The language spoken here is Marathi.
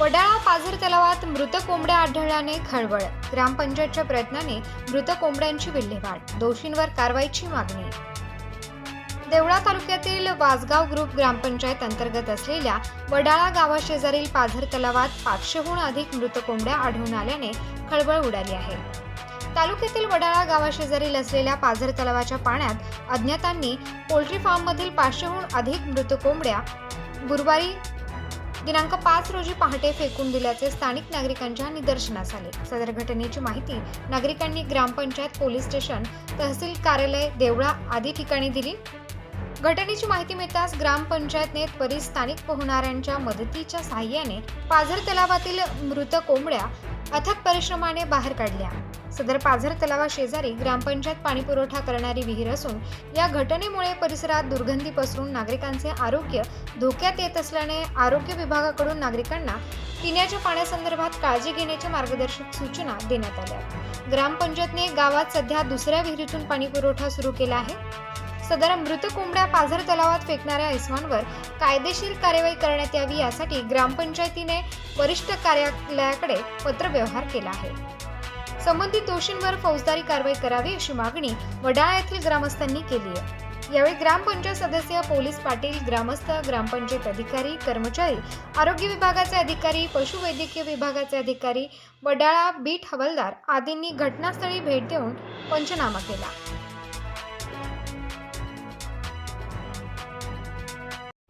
वडाळा पाझर तलावात मृत कोंबड्या आढळल्याने खळबळ. ग्रामपंचायतच्या प्रयत्नाने मृत कोंबड्यांची विल्हेवाट. दोषींवर कारवाईची मागणी. देवळा तालुक्यातील वासगाव ग्रुप ग्रामपंचायत अंतर्गत असलेल्या वडाळा गावाशेजारील पाझर तलावात पाचशेहून अधिक मृत कोंबड्या आढळून आल्याने खळबळ उडाली आहे. तालुक्यातील वडाळा गावाशेजारील असलेल्या पाझर तलावाच्या पाण्यात अज्ञातांनी पोल्ट्री फार्ममधील पाचशेहून अधिक मृत कोंबड्या गुरुवारी दिनांक पाच रोजी पहाटे फेकून दिल्याचे स्थानिक नागरिकांच्या निदर्शनास आले. सदर घटनेची माहिती नागरिकांनी ग्रामपंचायत पोलीस स्टेशन तहसील कार्यालय देवळा आदी ठिकाणी दिली. घटनेची माहिती मिळताच ग्रामपंचायतने त्वरित स्थानिक पोहणाऱ्यांच्या मदतीच्या सहाय्याने पाझर तलावातील मृत कोंबड्या अथक परिश्रमाने बाहेर काढल्या. सदर पाझर तलावा शेजारी ग्रामपंचायत पाणीपुरवठा करणारी विहीर असून या घटनेमुळे परिसरात दुर्गंधी पसरून नागरिकांचे आरोग्य धोक्यात येत असल्याने आरोग्य विभागाकडून नागरिकांना पिण्याच्या पाण्यासंदर्भात काळजी घेण्याच्या मार्गदर्शक सूचना देण्यात आल्या. ग्रामपंचायतने गावात सध्या दुसऱ्या विहिरीतून पाणीपुरवठा सुरू केला आहे. सदर मृत कोंबड्या पाझर तलावात फेकणाऱ्या इस्मांवर कायदेशीर कार्यवाही करण्यात यावी यासाठी ग्रामपंचायतीने वरिष्ठ कार्यालयाकडे पत्रव्यवहार केला आहे. संबंधित दोषींवर फौजदारी कारवाई करावी अशी मागणी वडाळा येथील ग्रामस्थांनी केली आहे. यावेळी ग्रामपंचायत सदस्य पोलीस पाटील ग्रामस्थ ग्रामपंचायत अधिकारी कर्मचारी आरोग्य विभागाचे अधिकारी पशुवैद्यकीय विभागाचे अधिकारी वडाळा बीट हवालदार आदींनी घटनास्थळी भेट देऊन पंचनामा केला.